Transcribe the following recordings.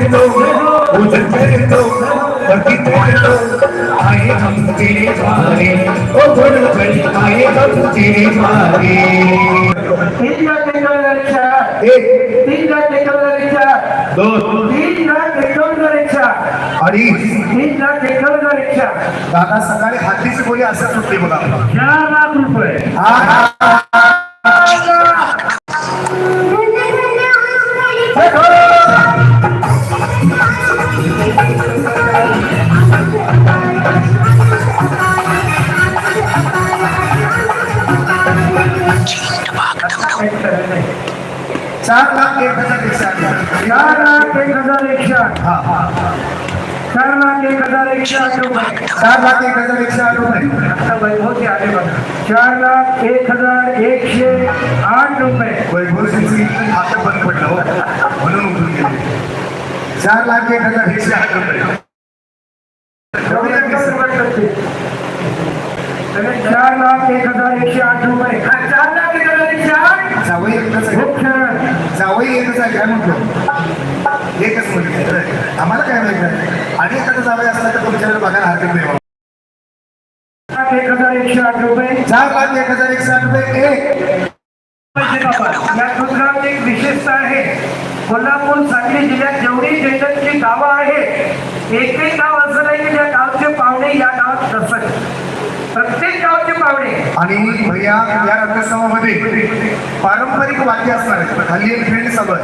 करतो पूजन करतो भक्ती करतो आहे हम तेरे द्वारे ओ गणपती आहे हम तेरे द्वारे तीन लाख टेक्नॉलॉजीच्या एक तीन लाख टेक्नॉलॉजीच्या दोन तीन लाख टेक्नॉलॉजीच्या अडीच तीन लाख टेक्नॉलॉजीच्या दादा सकाळी हातीची बोली असं सुटली बघा चार लाख रुपये चार लाख एक हजार एकशे आठ. चार लाख एक हजार एकशे आठ रुपये चार लाख एक हजार एकशे आठ रुपये. आता वैभवचे आले बघा चार लाख एक हजार एकशे आठ रुपये. वैभवसिंगची खातं बंद पडलं हो. म्हणून उठून गेले. चार लाख एक हजार एकशे आठ रुपये. चार लाख एक हजार एकशे आठ रुपये. चार लाख एक हजार एकशे आठ जावई एकच आहे. जावई एकच आहे काय म्हणतो? एकच म्हणजे आम्हाला काय माहिती आणि एखादा जावई असला तर तुमच्याकडे बघायला हरकत नाही एक हजार एकशे आठ रुपये. चार लाख एक हजार एकशे आठ रुपये एक. या प्रोग्राम एक विशेषता आहे. कोल्हापूर सांगली जिल्ह्यात जेवढी जैनची गावं आहेत एकही गाव असं नाही की ज्या गावचे पाहुणे या गावात नसत. प्रत्येक गावचे पाहुणे. आणि भैया या रथोत्सवामध्ये पारंपरिक वाद्य असणार आहेत. हल्ली एक फ्रेंड सगळं.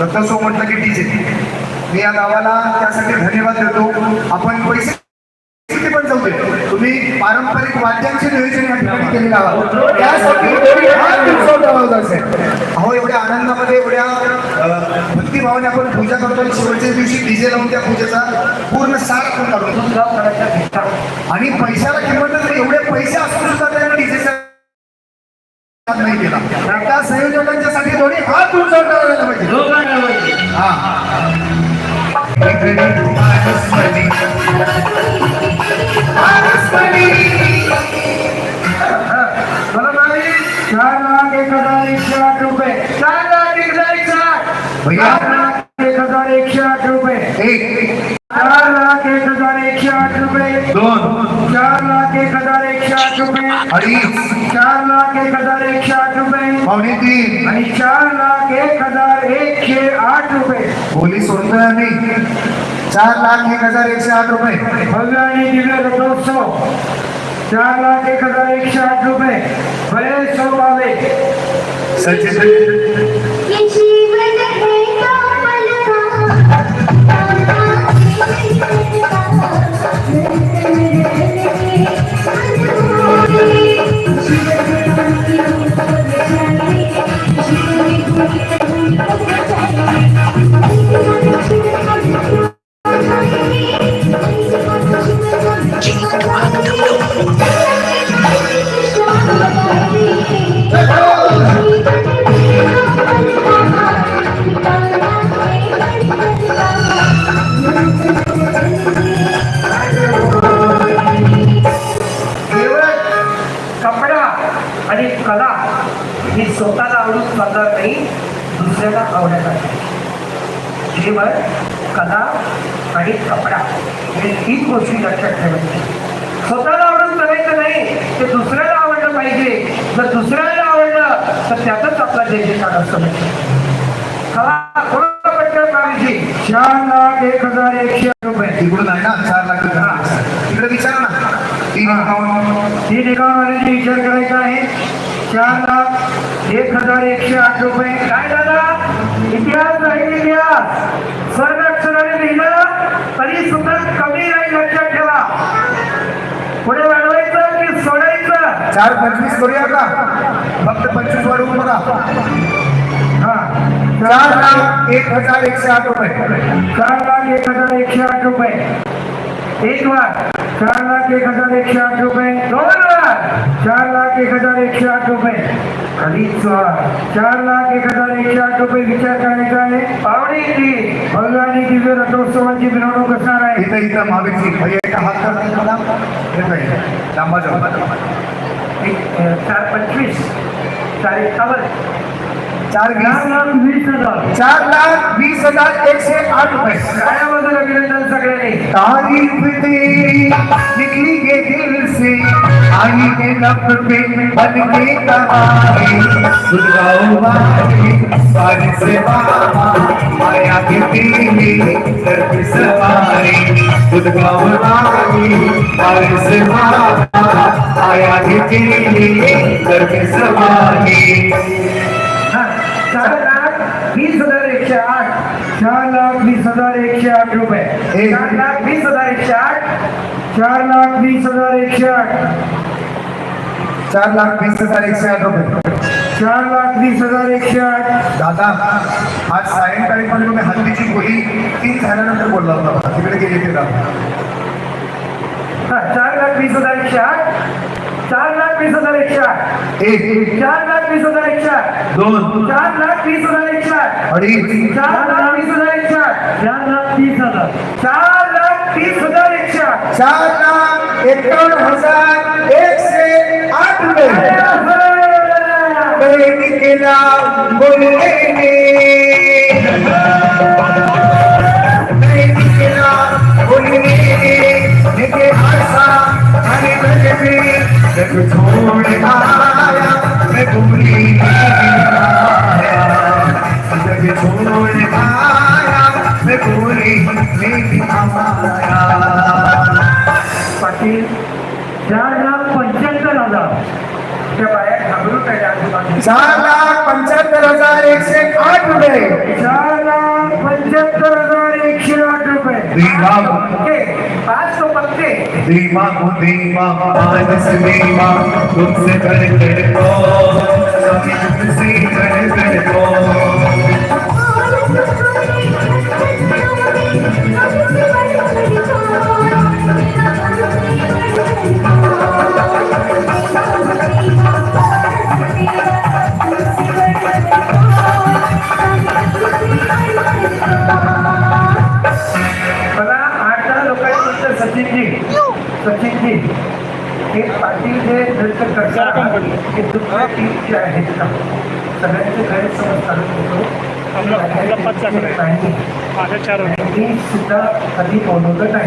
रथोत्सव म्हटलं की डीजे मी या गावाला त्यासाठी धन्यवाद देतो. आपण पैसे किती पण जाऊ दे. तुम्ही पारंपरिक वाद्यांचे नियोजन या ठिकाणी केलेलं आहात. त्यासाठी फार दिवसावर लावलं असेल. अहो एवढ्या आनंदामध्ये एवढ्या भक्तिभावाने आपण पूजा करतो आणि शेवटच्या दिवशी डीजे लावून त्या पूजेचा पूर्ण सार आपण काढतो आणि पैशाला किंमत एवढे पैसे असून सुद्धा त्याने डीजेचा नाही केला त्या संयोजकांच्यासाठी दोन्ही हात उंचावर करायला पाहिजे. हा. चार लाख एक हजार एकशे आठ रुपये. चार लाख एक हजार एकशे आठ. भैया. चार लाख एक हजार एकशे आठ रुपये. चार लाख एक हजार एकशे आठ रुपये. दोन. चार लाख एक हजार एकशे आठ रुपये. चार लाख एक हजार एकशे आठ रुपये. पावणे तीन आणि चार लाख एक हजार एकशे आठ रुपये. पोलीस सोडतोय आम्ही चार लाख एक हजार एकशे आठ रुपये. भव्य आणि दिव्य रथोत्सव चार लाख एक हजार एकशे आठ रुपये. बरे सोपावे सचिन. केवळ कला आणि कपडा. हे तीन गोष्टी लक्षात ठेवायच्या. स्वतःला आवडून करायचं नाही ते दुसऱ्याला आवडलं पाहिजे. जर दुसऱ्याला आवडलं तर त्यातच आपला कला पाहिजे चार लाख एक हजार एकशे रुपये. आहे ना चार लाख विचारा ना. तीन अकाउंट तीन एकावन्नचे विचार करायचा आहे. चार लाख एक हजार एकशे आठ रुपये. काय झाला इतिहास आहे इतिहास. स्वर्गाक्षराने लिहिलं तरी सुद्धा कमी नाही लक्षात ठेवा. पुढे वाढवायचं की सोडायचं? चार पंचवीस करूया का? फक्त पंचवीस वाढवून बघा. हा. चार लाख एक हजार एकशे आठ रुपये. चार लाख एक हजार एकशे आठ रुपये. एक लाख. चार लाख एक हजार एकशे आठ रुपये. दोन चार लाख एक हजार एकशे आठ रुपये. लाख चार लाख एक हजार एकशे आठ रुपये विचार करायचा आहे. पावणे भव्य आणि दिव्य रथोत्सवाची मिरवणूक असणार आहे. इथं इथं महावीरची हात लांबा चार पंचवीस. चार एकावन्न चार लाख वीस हज़ार। चार लाख वीस हज़ार एकशे आठ रुपये। टाळ्याबद्दल अभिनंदन सगळ्यांनी तारीफ़ तेरी निकली के दिल से आई के लब पे बन के कहानी। गुलगाओ वाली बारिश से माया के पीली दर पे सवारी गुलगाओ वाली बारिश से माया के पीली दर पे सवारी चार लाख वीस हज़ार एकशे आठ चार लाख वीस हज़ार एकशे आठ रुपये चार लाख वीस हज़ार एकशे आठ चार लाख वीस हज़ार एकशे आठ। चार लाख वीस हज़ार एकशे आठ रुपये चार लाख वीस हज़ार एकशे आठ। दादा आज सायंकाळी पण तुम्ही हल्दीची गोळी तीन झाल्यानंतर बोलला होता. तिकडे गेले ते चार लाख वीस हज़ार एकशे आठ. चार लाख वीस हजार एकशे आठ. एक. चार लाख वीस हजार एकशे आठ. दोन. चार लाख वीस हजार एकशे आठ. अडीच. चार लाख वीस हजार एकशे आठ. चार लाख तीस हजार. चार लाख तीस हजार एकशे आठ. चार लाख एकावन्न हजार एकशे आठ रुपये. बहिणी केला बोलणे छोड़ आया मैं भूली जग छोड़ आया मैं भूली पाटील चार लाख पंच्याहत्तर हजार त्या बाया घाबरून राहिल्या चार लाख पंच्याहत्तर हजार एकशे आठ रुपये. चार लाख पंच्याहत्तर हजार देवा ओके, पाच तो पत्ते दीवा को दीवा मानस दीवा तुमसे कर कर को तुमसे कर कर को हे सगळ्यांचे गैरसमज काढून होतो. नाही. मी सुद्धा कधी बोलवलं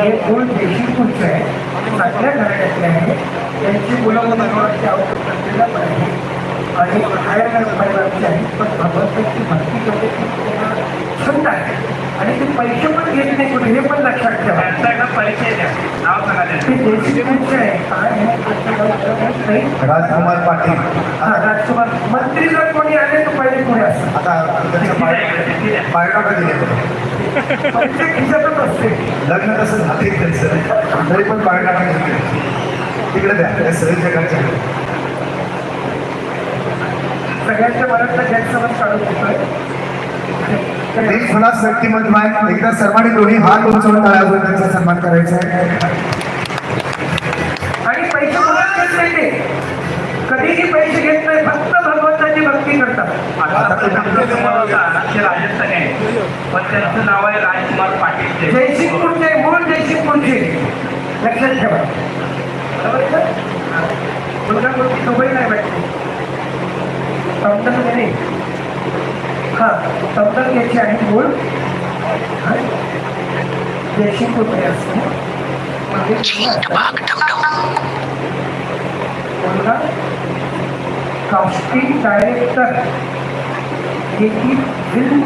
हे मूळ देशी पुढचे आहे. चांगल्या घराण्यातले आहे. त्यांची मुलं मुलांची आहे आणि बाहेर परिवारची आहे. पण भगवंताची भक्ती छंद आहे. आणि ते पैसे पण घेत नाही कुठे हे पण लक्षात ठेवा. परिचय द्या नाव सांगा ते देशी पुढचे आहे. राजकुमार पाटील. हा राजकुमार. मंत्री जर कोणी आले तर पहिले पुढे असतात आता बायोडाटा दिले पैसे खिशातच असते लग्न कसं झाले त्यांचं. तरी पण बायोडाटा घेतले तिकडे द्या. त्या सगळ्या जगाच्या. सगळ्यांच्या मनातला गैरसमज काढून घेतोय. आहे. एकदा सर्वांनी दोन्ही हात उंचवून टाळ्यावर त्यांचा सन्मान करायचा आहे. कोणाला घेत नाही ते कधीही पैसे घेत नाही फक्त भगवंताची भक्ती करतात. पण त्यांचं नाव आहे राजकुमार पाटील जयसिंगपूरचे मूळ जयसिंगपूरचे. लक्षात ठेवा. बरोबर आहे का? हा. मुलगा मुलगी दुबई नाही? भेटते समजून घेणे हा समजून घ्यायची आहे मूळ. जयसिंगपूरमध्ये असते म्हणजे मुलगा कास्टिंग डायरेक्टर एकी फ़िल्म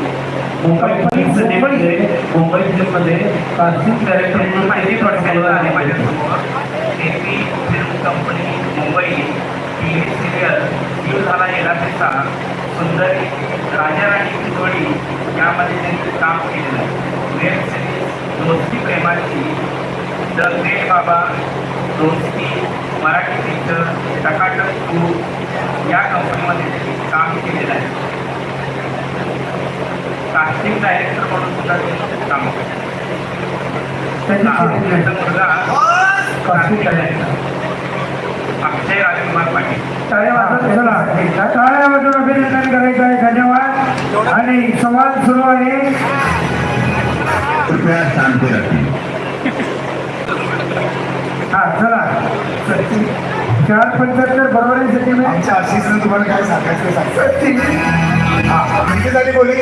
कंपनी मुंबई। मुंबई फिल्ममध्ये कास्टिंग डायरेक्टर म्हणून माहिती थोडक्यात आहे माझ्यासमोर AP film company Mumbai. T V serial जीव झाला गेला तिचा सुंदरी राजा जोडी यामध्ये त्यांनी काम केलेलं वेब सिरीज दोस्ती प्रेमाची द ग्रेट बाबा दोस्ती मराठी पिक्चर टकाटक टू या कंपनीमध्ये काम केलेलं आहे. कास्टिंग डायरेक्टर म्हणून सुद्धा त्यांनी काम केलं मुलगा कास्टिंग डायरेक्टर अक्षय राजकुमार पाटील. टाळ्या वाजत चला. टाळ्या वाजून अभिनंदन करायचं आहे. धन्यवाद. आणि सवाल सुरू आहे. कृपया शांती रखें हा चला सचिन चार पंच्याहत्तर बरोबर आहे आमच्या आशिषनं तुम्हाला काय सांगायचं हा झाली बोली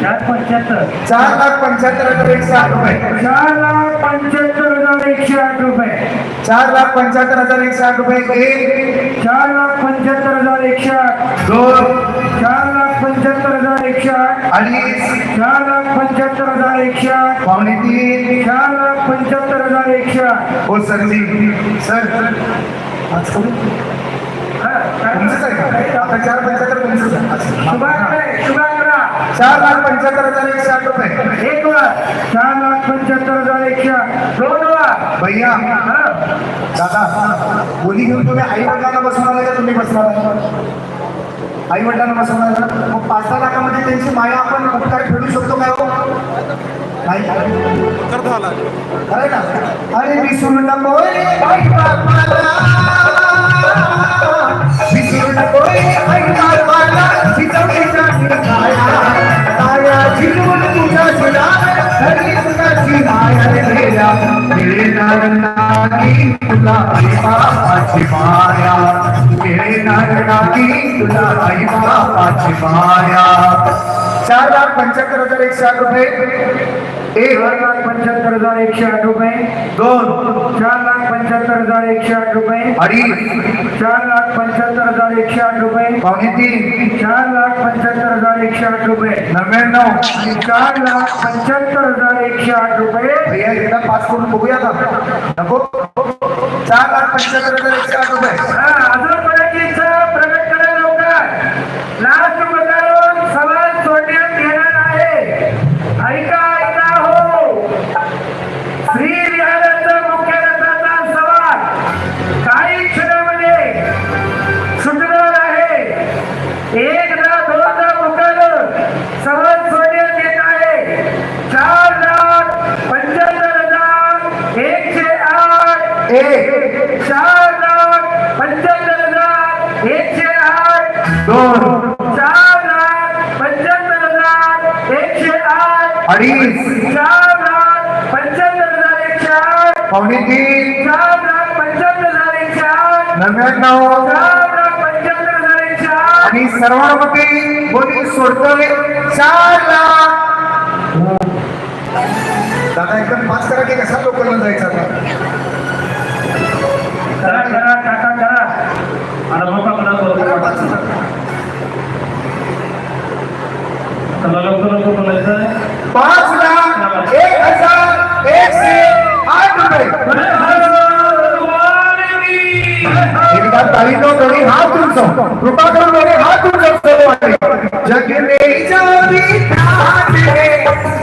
चार पंच्याहत्तर. चार लाख पंच्याहत्तर हजार एकशे आठ रुपये. चार लाख पंच्याहत्तर हजार एकशे आठ रुपये. चार लाख पंच्याहत्तर हजार एकशे आठ रुपये एक चार लाख पंच्याहत्तर हजार एकशे आठ. दोन. चार लाख पंच्याहत्तर हजार एकशे आठ. अडीच चार लाख पंच्याहत्तर हजार एकशे आठ. पावणे तीन. चार लाख पंच्याहत्तर हजार एकशे आठ. हो सरजी सर. आज करू? हा? तुमचंच आहे का? आता चार पंच्याहत्तर तुमचंच आहे. चार लाख पंच्याहत्तर हजार एकशे आठ रुपये. एक लाख चार लाख पंच्याहत्तर हजार एकशे आठ. दोन लाख भैया. दादा बोली घेऊन तुम्ही आई वडिलांना बसवणार आहे का? तुम्ही बसणार आई वडिलांना का? मग पाच दहा लाखामध्ये त्यांची माया आपण उपकार फेडू शकतो काय हो नाही अरे ना अरे विसरू नको. विसरू नको रे आई बापाला. काया, काया झिरवून तुला बापाची माया. तुला आई बापाची माया. चार लाख पंच्याहत्तर हजार एकशे आठ रुपये. एक लाख पंच्याहत्तर हजार एकशे आठ रुपये. दोन चार लाख पंच्याहत्तर हजार एकशे आठ रुपये. अडीच. चार लाख पंच्याहत्तर हजार एकशे आठ रुपये. पावणे तीन. चार लाख पंच्याहत्तर हजार एकशे आठ रुपये. नव्याण्णव. आणि चार लाख पंच्याहत्तर हजार एकशे आठ रुपये. भैया एकदा पाच करून बघूया का नको. चार लाख पंच्याहत्तर हजार एकशे आठ रुपये. अडीच चार लाख पंच्याहत्तर हजार एकशे आठ पावणे तीन चार लाख पंच्याहत्तर हजार एकशे आठ नव्याण्णव. चार लाख पंच्याहत्तर हजार एकशे आठ आणि सर्वांमध्ये बोली सोडतोय. चार लाख दादा एकदम पाच करा की कसा लोकांना जायचं आता? करा करा टाका करा. आणि करा. चला लवकर लवकर बोलायचं पाच लाख। एक हजार एकशे आठ रुपये एकदा तारीनो दोन्ही हात तुमचं कृपा करून दोन्ही हात तुमचं सर्व आहे जग में जो भी ख्याल है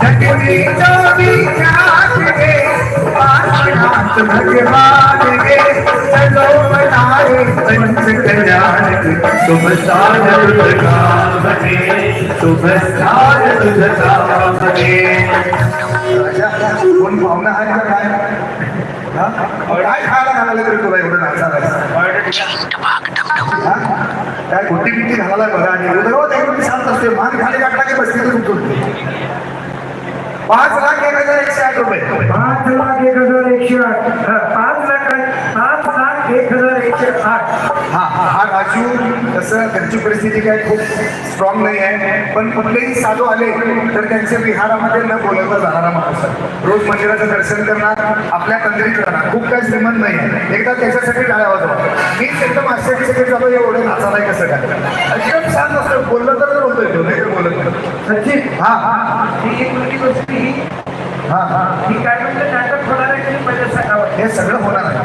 जग में जो भी ख्याल है पाशनाथ भगवान है चलो बनाए पंच कल्याण के शुभ स्थान तुझका बने शुभ स्थान तुझका बने कोण आहे का काय काय खायला घालायला तरी तुला एवढं नाचायला काय घालायला बघा आणि असते मान खाली की बसते तर उठून पाच लाख एक हजार एकशे आठ रुपये. पाच लाख एक हजार एकशे आठ. पाच एक हजार एकशे आठ. हा हा हा राजू तसं त्यांची परिस्थिती काय खूप स्ट्रॉंग नाही आहे. पण कुठलेही साधू आले तर त्यांच्या विहारामध्ये न बोलवता जाणारा माणूस आहे. रोज मंदिराचं दर्शन करणार आपल्या तंद्रीत करणार खूप काही श्रीमंत नाही आहे. एकदा त्याच्यासाठी टाळ्या वाजवा. मीच एकदम आश्चर्यचकित झालो एवढं नाचालाय कसं काय? एकदम शांत असतं. बोललं तर बोलतोय बोलत. सचिन हा हा. ही एक मोठी गोष्ट ही हा हा. ही काय म्हणते? नाटक होणार आहे की पहिले सांगावं. हे सगळं होणार आहे.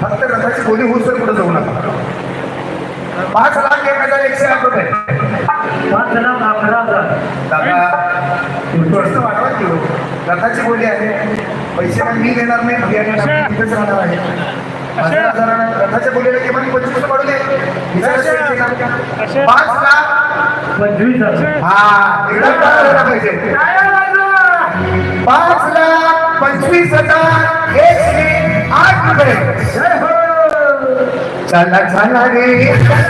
फक्त रथाची बोली होऊन तर पुढे जाऊ नका. पाच लाख एक हजार एकशे आठ रुपये. पाच लाख अकरा हजार. दादा थोडंसं वाढवा की हो. रथाची बोली आहे. पैसे काय मी देणार नाही तिथेच राहणार आहे. हजारानं रथाच्या किमान पंचवीस दे? पाच लाख हा पाहिजे! पाच लाख पंचवीस हजार एकशे आठ रुपये. चला चला रे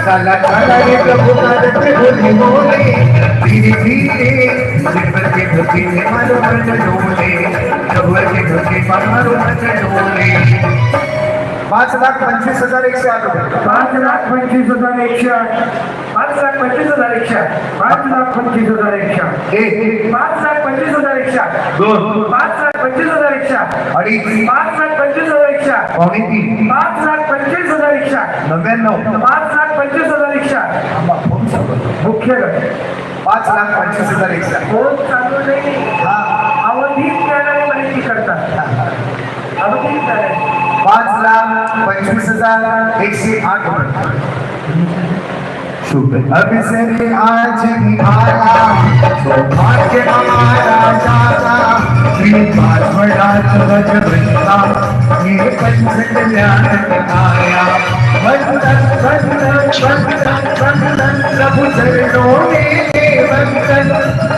चला चला रे प्रभू भारत बोली बोले धीरे धीरे जीवन के मारो मन डोले जबर के मारो मन डोले पाच लाख पंचवीस हजार एकशे आठ रुपये पाच लाख पंचवीस हजार एकशे आठ. पाच लाख पंचवीस हजार एकशे आठ. पाच लाख पंचवीस हजार एकशे आठ. एक. पाच लाख पंचवीस हजार एकशे आठ. दोन. पाच लाख पंचवीस हजार एकशे आठ. अडीच पाच लाख पंचवीस हजार एकशे आठ. पावणे तीन. पाच लाख पंचवीस हजार एकशे आठ. नव्याण्णव. पाच लाख पंचवीस हजार एकशे मुख्य गट पाच लाख पंचवीस हजार एकशे आठ. फोन चालू नाही. हा. अवधीत मिळणारी माहिती करतात. अवधीत पाच लाख पंचवीस हजार एकशे आठ रुपये. शुभ अवसर आज निभाया सौभाग्य हमारा जागा श्री पाचवडा ध्वज बंदा ये पंच कल्याण आया वंदन वंदन वंदन वंदन प्रभु चरणों में दे वंदन।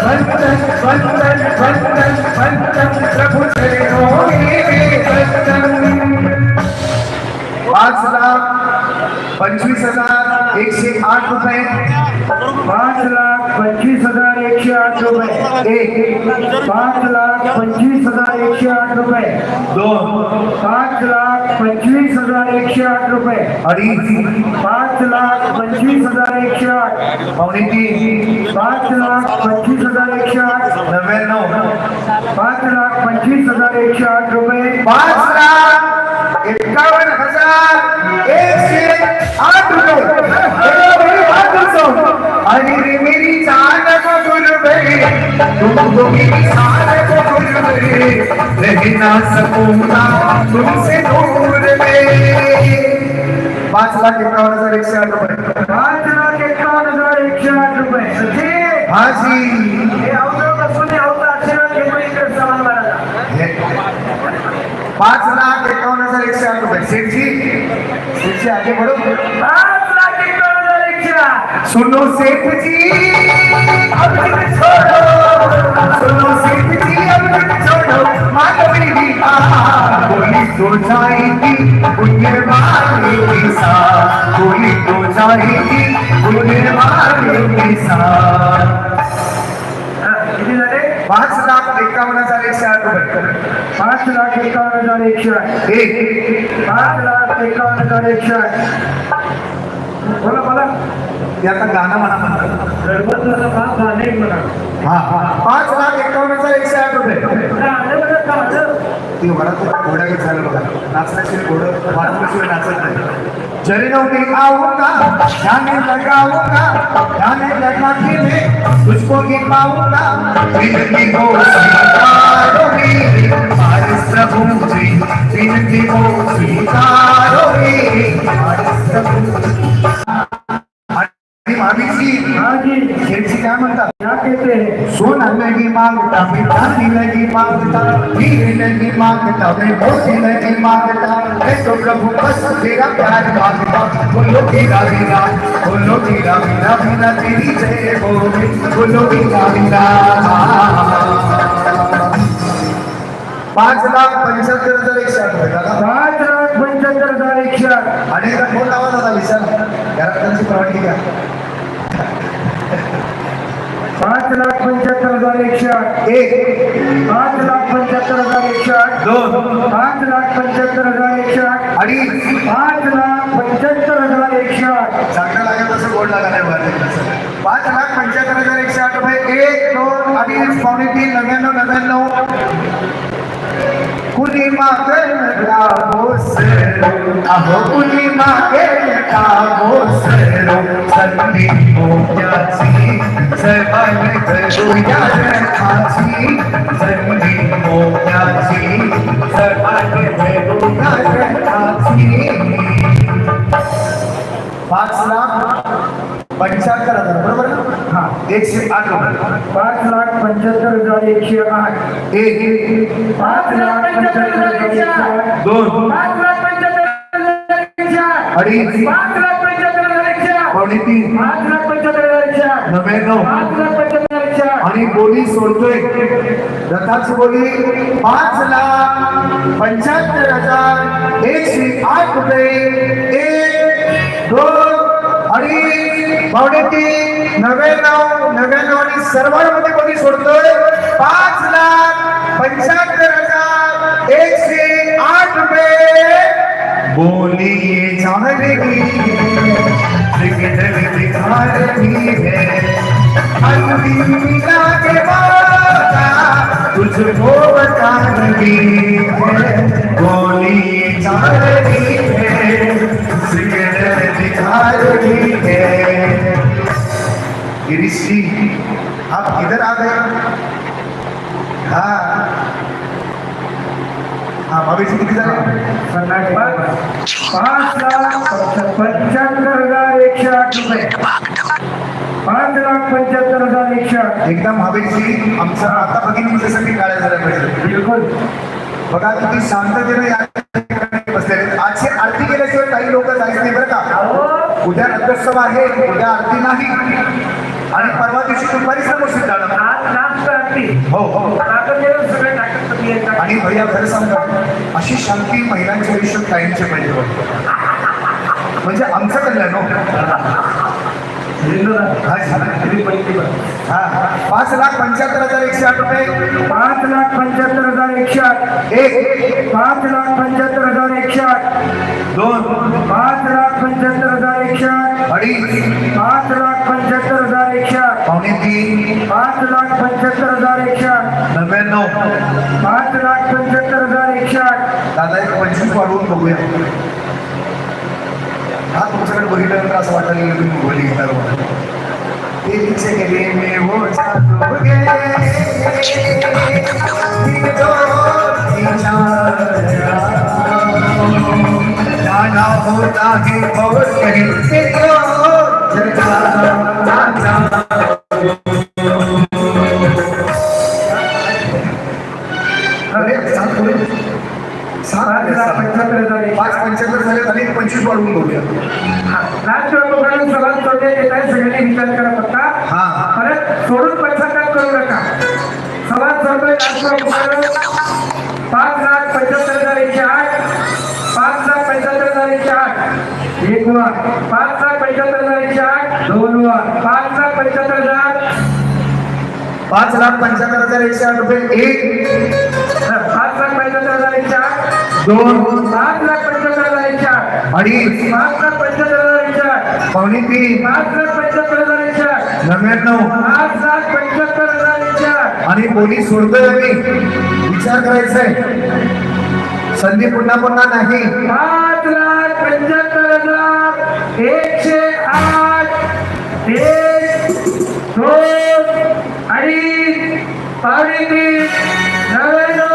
वंदन वंदन वंदन वंदन प्रभु चरणों में दे वंदन। पाच लाख पंचवीस हज़ार एकशे आठ रुपये. पाच लाख पंचवीस हज़ार एकशे आठ रुपये. एक. पाच लाख पंचवीस हज़ार एक एकशे आठ रुपये. दोन. पाच लाख पंचवीस हज़ार एकशे आठ रुपये. अडीच. पाच लाख पंचवीस हज़ार एकशे आठ. पावणे तीन. पाच लाख पंचवीस हज़ार एकशे आठ. नव्याण्णव. पाच लाख पंचवीस हज़ार एकशे आठ रुपये. पाच लाख एकावन्न हज़ार एकशे आठ रुपये एकावन्न हजार. आणि रे मेरी जान को गुरुबरी तुमको मेरी जान को गुरुबरी रह ना सकूंगा तुमसे दूर में पाच लाख एकावन्न हजार एकशे आठ रुपये पाच लाख एकावन्न हजार एकशे आठ रुपये सचिन, हाजी हे अवघड असून हे अवघड आशीर्वाद घेतो इकडे समान महाराजा पाच लाख एकावन्न हजार एकशे आठ रुपये. सेठजी सेठजी आगे बढ़ो. पाच लाख एकावन्न हजार एकशे आठ. सुनो सेठ जी अब छोड़ो सुनो सेठ जी अब जिद छोड़ो आहा गोली तो जाएगी वाले के साथ गोली तो जाएगी पुण्य वाले के झाले? पाच लाख एकावन्न हजार एकशे आठ रुपये. पाच लाख एकावन्न हजार एकशे आठ. एक. पाच लाख एकावन्न हजार एकशे आठ. बोला बोला. ते आता गाणं म्हणा म्हणा. हा हा. पाच लाख एकावन्न हजार एकशे आठ रुपये. ते घरात घोड्यागत झालं बघा. नाचण्याचे घोडं वाढवल्याशिवाय नाचत नाही. जरी नव्हती आऊ का? ध्याने लगाऊ का? ध्याने लगा केले मैं तुझको ही पाऊंगा विनती हो स्वीकारो मेरी पारस प्रभु जी विनती हो स्वीकारो लगी मांगता मैं चांदी लगी मांगता हीरे लगी मांगता मैं मोती लगी मांगता मैं तो प्रभु बस तेरा प्यार मांगता बोलो हीरा हीरा बोलो हीरा हीरा हीरा तेरी जय बोले बोलो हीरा हीरा पाच लाख पंच्याहत्तर हजार एकशे आठ पाच लाख पंच्याहत्तर हजार एकशे आठ. अनेकदा फोन लावा दादा विचार घरात त्यांची परवानगी घ्या. पाच लाख पंच्याहत्तर हजार एकशे आठ. एक. पाच लाख पंच्याहत्तर हजार एकशे आठ. दोन. पाच लाख पंच्याहत्तर हजार एकशे आठ. अडीच. पाच लाख पंच्याहत्तर हजार एकशे आठ. चांगलं लागेल तसं गोड बरं पाच लाख पंच्याहत्तर हजार एकशे आठ रुपये. एक दोन अडीच. पावणे तीन नव्याण्णव नव्याण्णव. कुणी मागेल का बोसर अहो कुणी मागेल का बोसर संधी मोत्याची सर्वांनी करूया रथाची. संधी मोत्याची सर्वांनी करूया रथाची. पाच लाख पंच्याहत्तर हजार बरोबर ना? एकशे आठ. पाच लाख पंच्याहत्तर हजार एकशे आठ. एक. पाच लाख पंच्याहत्तर हजार दोन. पाच लाख पंच्याहत्तर अडीच. पाच लाख पंच्याहत्तर हजार पावणे तीन. पाच लाख पंच्याहत्तर हजार नव्याण्णव. पाच लाख पंच्याहत्तर आणि बोली सोडतोय. रथाची बोली पाच लाख पंच्याहत्तर हजार एकशे आठ रुपये. एक दोन. अडीच नव्याण्णव नव्याण्णव आणि सर्वांमध्ये कोणी सोडतोय? पाच लाख पंच्याहत्तर हजार एकशे आठ रुपये. बोली चाहेगी तुझको गोली है. जिंदगी दिखा रही है. गिरीश जी आप किधर आ गए? हाँ। हाँ जी किती झाले पाच लाख पंच्याहत्तर हजार एकशे आठ रुपये पाच लाख पंच्याहत्तर हजार एकशे आठ। एकदम हवेची आमचं आता भगिनींच्यासाठी काळ्या झाल्या पाहिजे बिलकुल। बघा तुम्ही शांततेने या बसलेले. आजची आरती केल्याशिवाय काही लोक जायचं नाही बरं का उद्या रथोत्सव आहे उद्या आरती नाही। आणि परवा दिवशी दुपारी समोर जाणार आज लास्ट आरती हो हो सगळे टाकत येतात आणि भैया खरं सांगा अशी शांती महिलांच्या आयुष्यात कायमचे पाहिजे. म्हणजे आमचं कल्याण. हा, पाच लाख पंच्याहत्तर हजार एकशे आठ. रुपये पाच लाख पंच्याहत्तर हजार एकशे आठ. एक पाच लाख पंच्याहत्तर हजार एकशे आठ दोन पाच लाख पंच्याहत्तर हजार एकशे आठ. अडीच पाच लाख पंच्याहत्तर हजार एकशे आठ पावणे तीन पाच लाख पंच्याहत्तर हजार एकशे आठ नव्याण्णव. पाच लाख पंच्याहत्तर हजार एकशे आठ. दादा एक पंचवीस वाढवून बघूया. तुमच्याकडे बघितल्यानंतर असं वाटायला लागलं तुम्ही बोली घेणार म्हणून. तेरीचे गेले मे वो जादूगे, दिन दो तीन जाना होता है और कहीं तेरी ओर जगाना। अरे सात बोले. सात पाच लाख पंच्याहत्तर हजार एकशे पाच पंच्याहत्तर झाले आणि एक पंचवीस वाढवून बघूया लोकांना सवाल सोडले येत आहे सगळ्यांनी विचार करा फक्त. हा. परत सोडून पश्चाताप करू नका. सोडतोय लोकांना पाच लाख पंच्याहत्तर हजार एकशे आठ. पाच लाख पंच्याहत्तर हजार एकशे आठ. एक वर. पाच लाख पंच्याहत्तर हजार एकशे आठ. दोन पाच लाख पंच्याहत्तर हजार. पाच लाख पंच्याहत्तर हजार एकशे आठ रुपये एक. पाच लाख पंच्याहत्तर हजार एकशे आठ. दोन. पाच लाख पंच्याहत्तर हजार एकशे आठ. अडीच पाच लाख पंच्याहत्तर तीन पाच लाख पंच्याहत्तर हजार एकशे आठ नव्याण्णव. पाच लाख पंच्याहत्तर हजार एकशे आठ आणि पोलीस सोडतोय आम्ही. विचार करायचा आहे संधी पुन्हा पुन्हा नाही. पाच लाख पंच्याहत्तर हजार एकशे आठ. एक दोन अडीच पावणे तीन नव्याण्णव.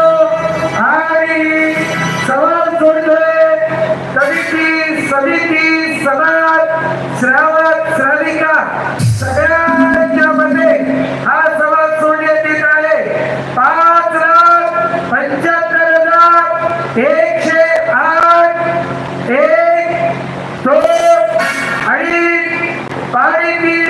पाणी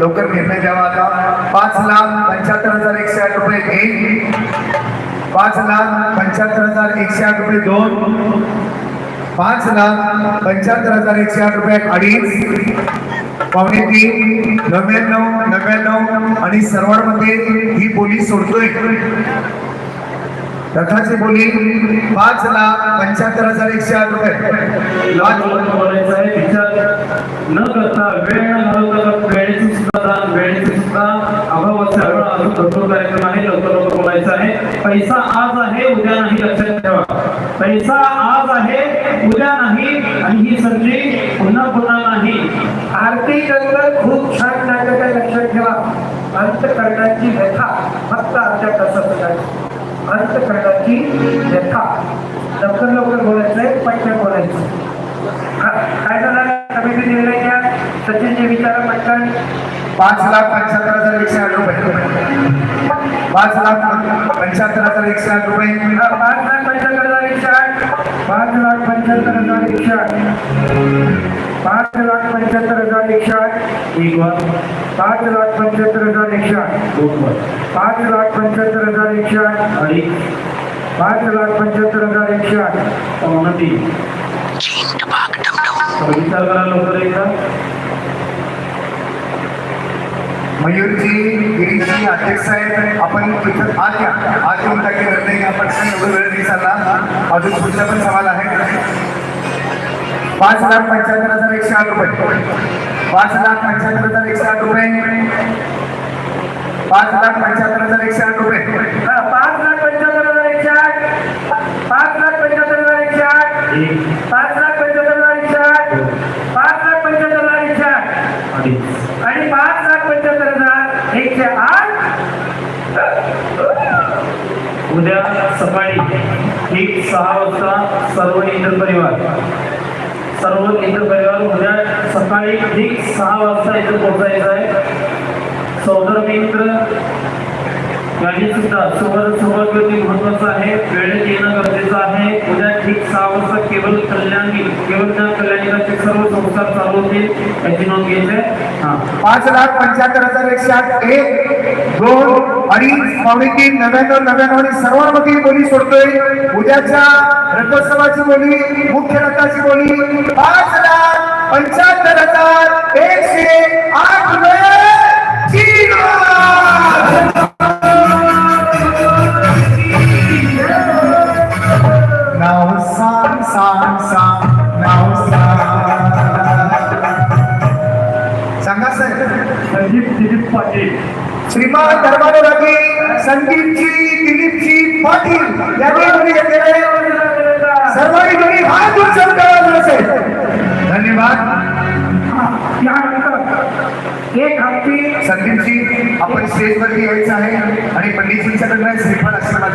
लवकर निर्णय द्यावा आता. पाच लाख पंच्याहत्तर हजार एकशे आठ रुपये एक. पाच लाख पंच्याहत्तर हजार एकशे आठ रुपये दोन. पाच लाख पंच्याहत्तर हजार एकशे आठ रुपये अडीच. पावणे तीन नव्याण्णव नव्याण्णव आणि सर्वांमध्ये ही बोली सोडतोय. रथाची बोली पाच लाख पंच्याहत्तर हजार एकशे आठ रुपये. लाख बोलायचं आहे. न करता वेळ न घालवता वेळेची सुद्धा दान वेळेची सुद्धा अभाव असल्यामुळे अजून भरपूर कार्यक्रम आहे लवकर लवकर बोलायचं आहे पैसा आज आहे उद्या नाही लक्षात ठेवा. पैसा आज आहे उद्या नाही आणि ही संधी पुन्हा पुन्हा नाही. आरती नंतर खूप छान नाटक आहे लक्षात ठेवा. अंतकरणाची व्यथा फक्त अर्ध्या तासात आहे. अंतकरणाची व्यथा. लवकर लवकर बोलायचं आहे पटकन बोलायचं काय झालं? कमिटी निर्णय घ्या सचिनचे विचार पटकन. पाच लाख पंच्याहत्तर हजार एकशे आठ रुपये. पाच लाख पंच्याहत्तर हजार एकशे आठ रुपये. पाच लाख पंच्याहत्तर हजार एकशे आठ. पाच लाख पंच्याहत्तर हजार एकशे आठ. पाच लाख पंच्याहत्तर हजार एकशे आठ. एक वार. पाच लाख पंच्याहत्तर हजार एकशे आठ. दोन वार. पाच लाख पंच्याहत्तर हजार एकशे आठ. आणि पाच लाख पंच्याहत्तर हजार एकशे आठ. पावणा तीन. विचार करा लवकर एकदा. मयूरजी गिरीशजी अध्यक्ष साहेब आपण इथं आत या आत येऊन टाकी निर्णय घ्या पटकन एवढं वेळ नाही चालला अजून पुढचा पण सवाल आहे. पाच लाख पंच्याहत्तर हजार एकशे आठ रुपये. पाच लाख पंच्याहत्तर हजार एकशे आठ रुपये. पाच लाख पंच्याहत्तर हजार एकशे आठ रुपये. पाच लाख पंच्याहत्तर हजार एकशे आठ. पाच लाख पंच्याहत्तर हजार एकशे आठ एक पाच लाख पंच्याहत्तर हजार एकशे आठ पाच लाख पंच्याहत्तर हजार एकशे आठ अडीच आणि पाच लाख पंच्याहत्तर हजार एकशे आठ उद्या सकाळी ठीक सहा वाजता सर्व इतर परिवार सर्व इतर परिवार उद्या सकाळी ठीक सहा वाजता इथं पोहोचायचं आहे. सौदर मित्र यांनी सुद्धा सुवर्ण सौभाग्यवती महत्वाचं आहे वेळेत येणं गरजेचं आहे. उद्या ठीक सहा वाजता केवळ कल्याणी केवळ त्या कल्याणीचे सर्व संस्कार चालू होतील. याची नोंद घ्यायची आहे. पाच लाख पंच्याहत्तर हजार एकशे आठ एक दोन आणि पावणे तीन नव्याण्णव नव्याण्णव आणि सर्वांमध्ये बोली सोडतोय. उद्याच्या रथोत्सवाची बोली मुख्य रथाची बोली पाच हजार पंच्याहत्तर हजार एकशे आठ रुपये. श्रीमान धर्मानुरागी संदीपजी दिलीपजी पाटील यांनी दोन्ही घेतलेले सर्वांनी दोन्ही हात उंचावून करायला असेल धन्यवाद. एक हत्ती संदीपजी आपण स्टेजवरती यायचं आहे आणि पंडितजींच्याकडनं श्रीफळ आशीर्वाद